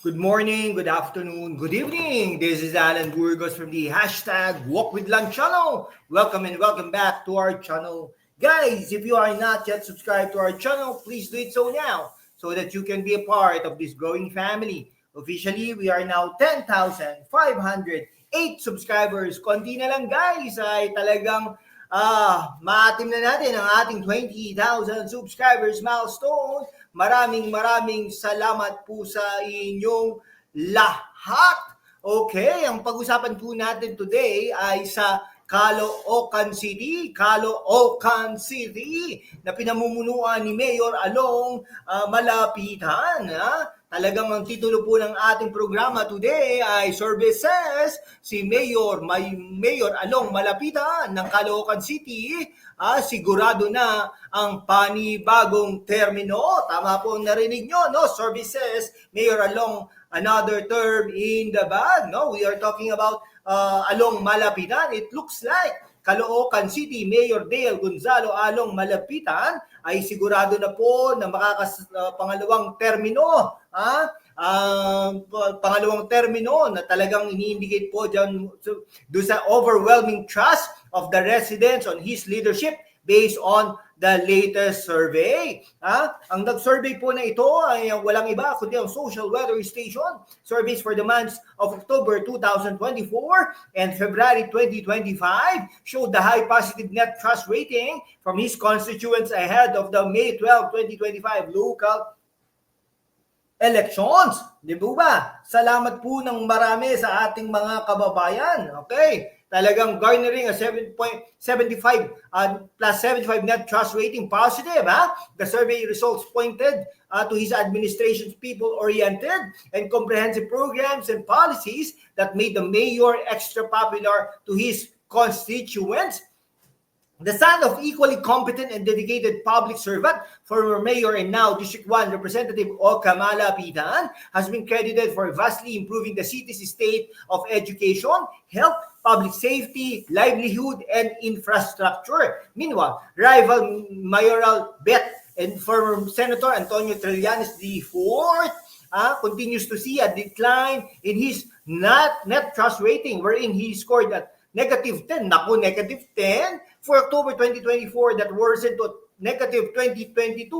Good morning, good afternoon, good evening. This is Alan Burgos from the hashtag Walk with Lunch channel. Welcome and welcome back to our channel. Guys, if you are not yet subscribed to our channel, please do it so now so that you can be a part of this growing family. Officially, we are now 10,508 subscribers. Konti na lang guys ay talagang ah maatim na natin ang ating 20,000 subscribers milestone. Maraming maraming salamat po sa inyong lahat. Okay, ang pag-usapan po natin today ay sa Caloocan City, Caloocan City na pinamumunuan ni Mayor Along ah, Malapitan. Ha? Talagang ang titulo po ng ating programa today ay Services si Mayor may Mayor Along Malapitan ng Caloocan City ah, sigurado na ang panibagong termino. Tama po narinig nyo, no? Services, Mayor Along another term in the bag, no? We are talking about uh, Along Malapitan. It looks like Caloocan City Mayor Dale Gonzalo Along Malapitan ay sigurado na po na makakas uh, pangalawang termino, ha? Ang pangalawang termino na talagang ini-indicate po dyan do sa overwhelming trust of the residents on his leadership based on the latest survey. Ha? Ang nag-survey po na ito ay walang iba kundi ang Social Weather Station. Surveys for the months of October 2024 and February 2025 showed the high positive net trust rating from his constituents ahead of the May 12, 2025 local elections. Di ba? Salamat po ng marami sa ating mga kababayan. Okay? Talagang garnering a 7.75 uh, plus 75 net trust rating positive. Ha? The survey results pointed uh, to his administration's people-oriented and comprehensive programs and policies that made the mayor extra popular to his constituents The son of equally competent and dedicated public servant, former mayor and now District 1 Representative Okamala Pitan, has been credited for vastly improving the city's state of education, health, public safety, livelihood, and infrastructure. Meanwhile, rival mayoral bet and former Senator Antonio Trillanes IV uh, continues to see a decline in his net, net trust rating, wherein he scored at negative 10. Naku, negative 10 for October 2024 that worsened to negative 2022,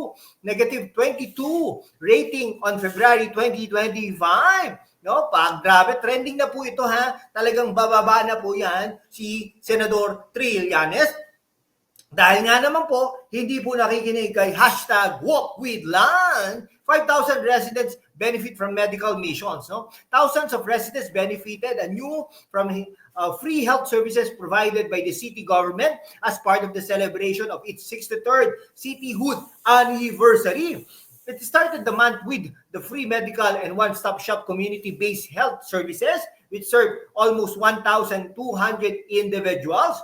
negative 22 rating on February 2025. No, pag grabe trending na po ito ha. Talagang bababa na po 'yan si Senador Trillanes. Dahil nga naman po, hindi po nakikinig kay hashtag walk with land. 5,000 residents benefit from medical missions. No? Thousands of residents benefited anew from uh, free health services provided by the city government as part of the celebration of its 63rd cityhood anniversary. It started the month with the free medical and one-stop shop community-based health services, which served almost 1,200 individuals.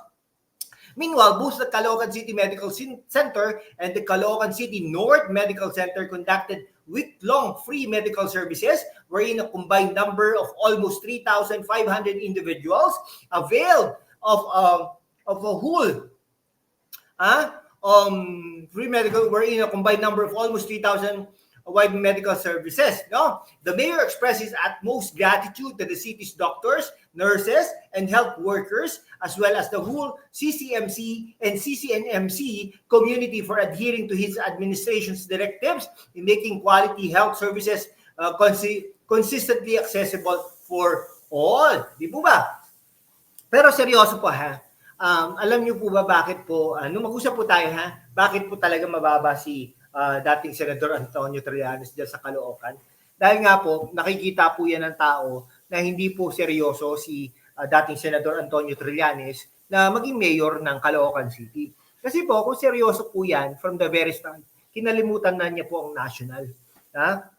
Meanwhile, both the Caloocan City Medical Center and the Caloocan City North Medical Center conducted week-long free medical services wherein a combined number of almost 3,500 individuals availed of, uh, of a whole uh, um, free medical wherein a combined number of almost 3,000 wide medical services. No? The mayor expresses utmost gratitude to the city's doctors, nurses, and health workers, as well as the whole CCMC and CCNMC community for adhering to his administration's directives in making quality health services uh, consi- consistently accessible for all. Di po ba? Pero seryoso po ha. Um, alam niyo po ba bakit po, uh, nung mag-usap po tayo ha, bakit po talaga mababa si uh, dating Senador Antonio Trillanes dyan sa Caloocan. Dahil nga po, nakikita po yan ng tao na hindi po seryoso si uh, dating Senador Antonio Trillanes na maging mayor ng Caloocan City. Kasi po, kung seryoso po yan from the very start, kinalimutan na niya po ang national. Ha?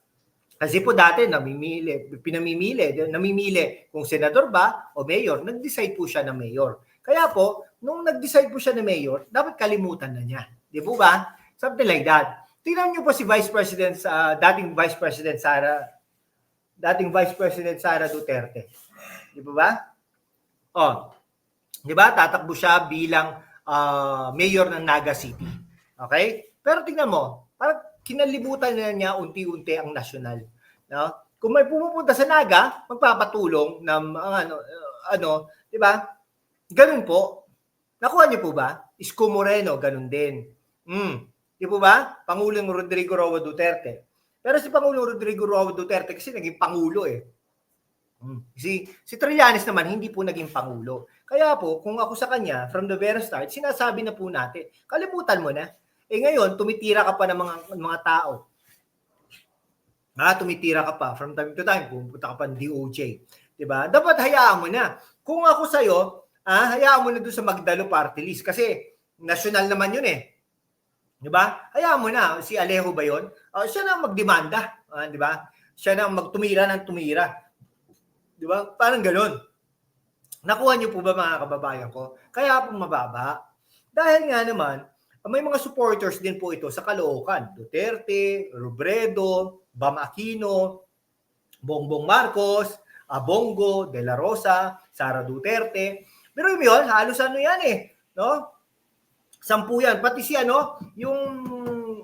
Kasi po dati namimili, pinamimili, namimili kung senador ba o mayor, nag-decide po siya na mayor. Kaya po, nung nag-decide po siya na mayor, dapat kalimutan na niya. Di po ba? Something like that. Tingnan niyo po si Vice President sa uh, dating Vice President Sara dating Vice President Sara Duterte. Di ba ba? Oh. Di ba? Tatakbo siya bilang uh, mayor ng Naga City. Okay? Pero tingnan mo, parang kinalibutan na niya unti-unti ang nasyonal. No? kung may pumupunta sa Naga, magpapatulong ng mga ano, uh, ano, 'di ba? Ganun po. Nakuha niyo po ba? Isko Moreno, ganun din. Mm. Di po ba? Pangulong Rodrigo Roa Duterte. Pero si Pangulong Rodrigo Roa Duterte kasi naging pangulo eh. Mm. Si si Trillanes naman hindi po naging pangulo. Kaya po, kung ako sa kanya from the very start, sinasabi na po natin, kalimutan mo na. Eh ngayon, tumitira ka pa ng mga mga tao. Ah, tumitira ka pa from time to time, pupunta ka pa ng DOJ. 'Di ba? Dapat hayaan mo na. Kung ako sa iyo, ah, hayaan mo na doon sa Magdalo Party List kasi national naman 'yun eh. 'Di ba? Hayaan mo na si Alejo ba 'yon? Ah, siya na magdemanda, ah, 'di ba? Siya na magtumira ng tumira. 'Di ba? Parang ganoon. Nakuha niyo po ba mga kababayan ko? Kaya po mababa. Dahil nga naman, may mga supporters din po ito sa Caloocan. Duterte, Robredo, Bam Aquino, Bongbong Marcos, Abongo, De La Rosa, Sara Duterte. Pero yun, halos ano yan eh. No? Sampu yan. Pati si ano, yung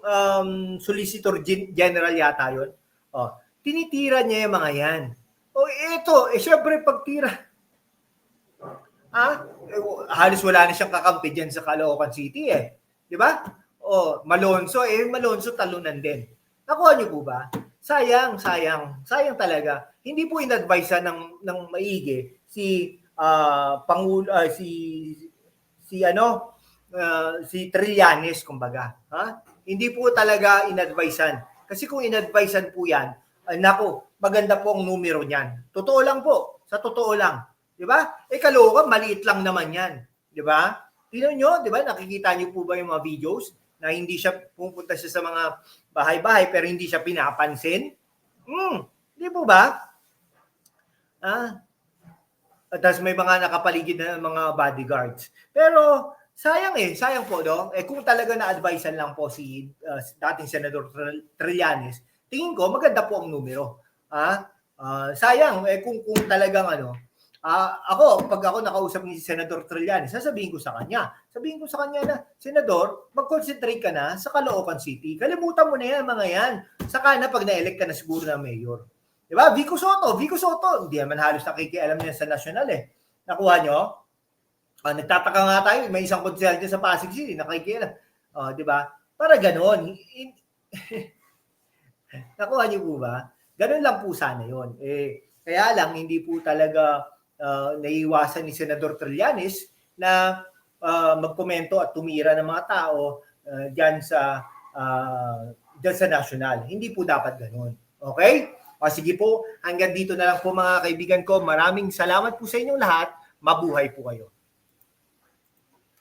um, Solicitor Gen- General yata yun. Oh, tinitira niya yung mga yan. O ito, eh syempre pagtira. Ah, eh, halos wala na siyang kakampi dyan sa Caloocan City eh. Di ba? O, Malonzo, eh Malonzo talunan din. Nakuha niyo po ba? Sayang, sayang. Sayang talaga. Hindi po inadvise ng ng maigi si ah Pangulo ah, si si ano ah, si Trillanes kumbaga, ha? Hindi po talaga inadvisean. Kasi kung inadvisean po 'yan, ay nako, maganda po ang numero niyan. Totoo lang po, sa totoo lang. 'Di ba? Eh kaloka, maliit lang naman 'yan, 'di ba? Tingnan nyo, 'di ba? Nakikita niyo po ba yung mga videos na hindi siya pupunta siya sa mga bahay-bahay pero hindi siya pinapansin? Hmm, di po ba? Ah, at may mga nakapaligid na mga bodyguards. Pero sayang eh, sayang po no. Eh kung talaga na-advisean lang po si uh, dating senador Trill- Trillanes, tingin ko maganda po ang numero. Ah, ah, sayang eh kung kung talagang ano, Ah, ako, pag ako nakausap ni Senador Trillanes, sasabihin ko sa kanya, sabihin ko sa kanya na, Senador, mag-concentrate ka na sa Caloocan City. Kalimutan mo na yan, mga yan. Saka na pag na-elect ka na siguro na mayor. Di ba? Vico Soto, Vico Soto. Hindi naman halos nakikialam niya sa national eh. Nakuha nyo? Ah, nagtataka nga tayo, may isang konsel dyan sa Pasig City, nakikialam. Oh, di ba? Para ganon. In- Nakuha niyo po ba? Ganon lang po sana yon. Eh, kaya lang, hindi po talaga uh, naiiwasan ni Senador Trillanes na uh, magkomento at tumira ng mga tao uh, diyan sa uh, diyan sa national. Hindi po dapat ganoon. Okay? O sige po, hanggang dito na lang po mga kaibigan ko. Maraming salamat po sa inyong lahat. Mabuhay po kayo.